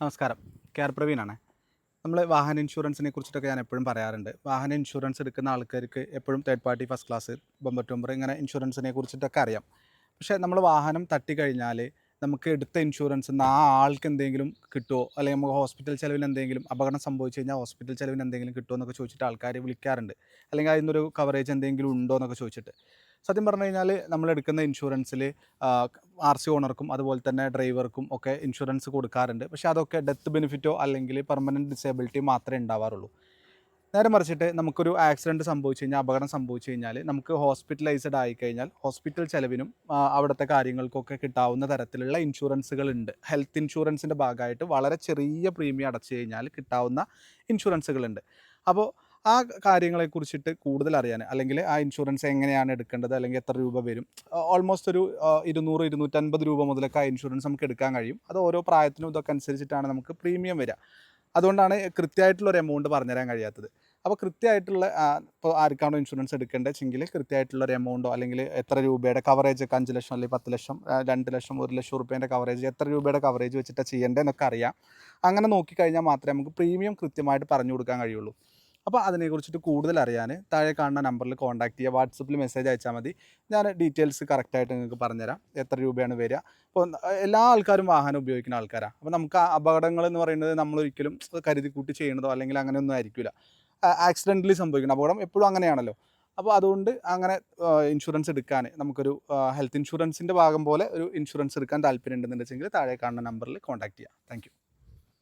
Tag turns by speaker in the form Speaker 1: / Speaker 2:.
Speaker 1: നമസ്കാരം. K R പ്രവീണാണ്. നമ്മൾ വാഹന ഇൻഷുറൻസിനെ കുറിച്ചിട്ടൊക്കെ ഞാൻ എപ്പോഴും പറയാറുണ്ട്. വാഹന ഇൻഷുറൻസ് എടുക്കുന്ന ആൾക്കാർക്ക് എപ്പോഴും third party first class bumper ടൂമ്പർ ഇങ്ങനെ ഇൻഷുറൻസിനെ കുറിച്ചിട്ടൊക്കെ അറിയാം. പക്ഷേ നമ്മൾ വാഹനം തട്ടിക്കഴിഞ്ഞാൽ നമുക്ക് എടുത്ത ഇൻഷുറൻസ് ആ ആൾക്ക് എന്തെങ്കിലും കിട്ടുമോ അല്ലെങ്കിൽ നമുക്ക് ഹോസ്പിറ്റൽ ചിലവിൽ എന്തെങ്കിലും അപകടം സംഭവിച്ചു കഴിഞ്ഞാൽ ഹോസ്പിറ്റൽ ചിലവിന് എന്തെങ്കിലും കിട്ടുമോ എന്നൊക്കെ ചോദിച്ചിട്ട് ആൾക്കാർ വിളിക്കാറുണ്ട്. അല്ലെങ്കിൽ അതിനൊരു കവറേജ് എന്തെങ്കിലും ഉണ്ടോ എന്നൊക്കെ ചോദിച്ചിട്ട്. സത്യം പറഞ്ഞു കഴിഞ്ഞാൽ നമ്മൾ എടുക്കുന്ന ഇൻഷുറൻസിൽ ആർ സി ഓണർക്കും അതുപോലെ തന്നെ ഡ്രൈവർക്കും ഒക്കെ ഇൻഷുറൻസ് കൊടുക്കാറുണ്ട്. പക്ഷേ അതൊക്കെ ഡെത്ത് ബെനിഫിറ്റോ അല്ലെങ്കിൽ പെർമനന്റ് ഡിസേബിലിറ്റി മാത്രമേ ഉണ്ടാവാറുള്ളൂ. നേരെ മറിച്ചിട്ട് നമുക്കൊരു ആക്സിഡന്റ് സംഭവിച്ചു കഴിഞ്ഞാൽ അപകടം സംഭവിച്ചു കഴിഞ്ഞാൽ നമുക്ക് ഹോസ്പിറ്റലൈസ്ഡ് ആയി കഴിഞ്ഞാൽ ഹോസ്പിറ്റൽ ചെലവിനും അവിടുത്തെ കാര്യങ്ങൾക്കൊക്കെ കിട്ടാവുന്ന തരത്തിലുള്ള ഇൻഷുറൻസുകളുണ്ട് ഹെൽത്ത് ഇൻഷുറൻസിന്റെ ഭാഗമായിട്ട് വളരെ ചെറിയ പ്രീമിയം അടച്ചു കഴിഞ്ഞാൽ കിട്ടാവുന്ന ഇൻഷുറൻസുകളുണ്ട് അപ്പോൾ ആ കാര്യങ്ങളെക്കുറിച്ചിട്ട് കൂടുതൽ അറിയാൻ അല്ലെങ്കിൽ ആ ഇൻഷുറൻസ് എങ്ങനെയാണ് എടുക്കേണ്ടത് അല്ലെങ്കിൽ എത്ര രൂപ വരും. ഓൾമോസ്റ്റ് ഒരു ഇരുന്നൂറ് ഇരുന്നൂറ്റൻപത് രൂപ മുതലൊക്കെ ആ ഇൻഷുറൻസ് നമുക്ക് എടുക്കാൻ കഴിയും. അത് ഓരോ പ്രായത്തിനും ഇതൊക്കെ അനുസരിച്ചിട്ടാണ് നമുക്ക് പ്രീമിയം വരിക. അതുകൊണ്ടാണ് കൃത്യമായിട്ടുള്ള ഒരു എമൗണ്ട് പറഞ്ഞുതരാൻ കഴിയാത്തത്. അപ്പോൾ കൃത്യമായിട്ടുള്ള ഇപ്പോൾ ആർക്കാണോ ഇൻഷുറൻസ് എടുക്കേണ്ടത് എടുക്കേണ്ടതെങ്കിൽ കൃത്യമായിട്ടുള്ള ഒരു എമൗണ്ടോ അല്ലെങ്കിൽ എത്ര രൂപയുടെ കവറേജ് ഒക്കെ അഞ്ച് ലക്ഷം അല്ലെങ്കിൽ പത്ത് ലക്ഷം രണ്ട് ലക്ഷം ഒരു ലക്ഷം റുപ്യേന്റെ കവറേജ് എത്ര രൂപയുടെ കവറേജ് വെച്ചിട്ടാണ് ചെയ്യേണ്ടതെന്നൊക്കെ അറിയാം. അങ്ങനെ നോക്കിക്കഴിഞ്ഞാൽ മാത്രമേ നമുക്ക് പ്രീമിയം കൃത്യമായിട്ട് പറഞ്ഞു കൊടുക്കാൻ കഴിയുള്ളൂ. അപ്പോൾ അതിനെക്കുറിച്ചിട്ട് കൂടുതൽ അറിയാൻ താഴെ കാണുന്ന നമ്പറിൽ കോൺടാക്ട് ചെയ്യുക. വാട്സപ്പിൽ മെസ്സേജ് അയച്ചാൽ മതി. ഞാൻ ഡീറ്റെയിൽസ് കറക്റ്റായിട്ട് നിങ്ങൾക്ക് പറഞ്ഞുതരാം. എത്ര രൂപയാണ് വരിക. അപ്പോൾ എല്ലാ ആൾക്കാരും വാഹനം ഉപയോഗിക്കുന്ന ആൾക്കാരാണ് അപ്പോൾ നമുക്ക് അപകടങ്ങൾ എന്ന് പറയുന്നത് നമ്മൾ ഒരിക്കലും കരുതി കൂട്ടി ചെയ്യണതോ അല്ലെങ്കിൽ അങ്ങനെയൊന്നും ആയിരിക്കില്ല ആക്സിഡന്റലി സംഭവിക്കണം അപകടം എപ്പോഴും അങ്ങനെയാണല്ലോ. അപ്പോൾ അതുകൊണ്ട് അങ്ങനെ ഇൻഷുറൻസ് എടുക്കാൻ നമുക്കൊരു ഹെൽത്ത് ഇൻഷുറൻസിന്റെ ഭാഗം പോലെ ഒരു ഇൻഷുറൻസ് എടുക്കാൻ താല്പര്യം ഉണ്ടെന്നുണ്ടെങ്കിൽ താഴെ കാണുന്ന നമ്പറിൽ കോൺടാക്ട് ചെയ്യാം. താങ്ക്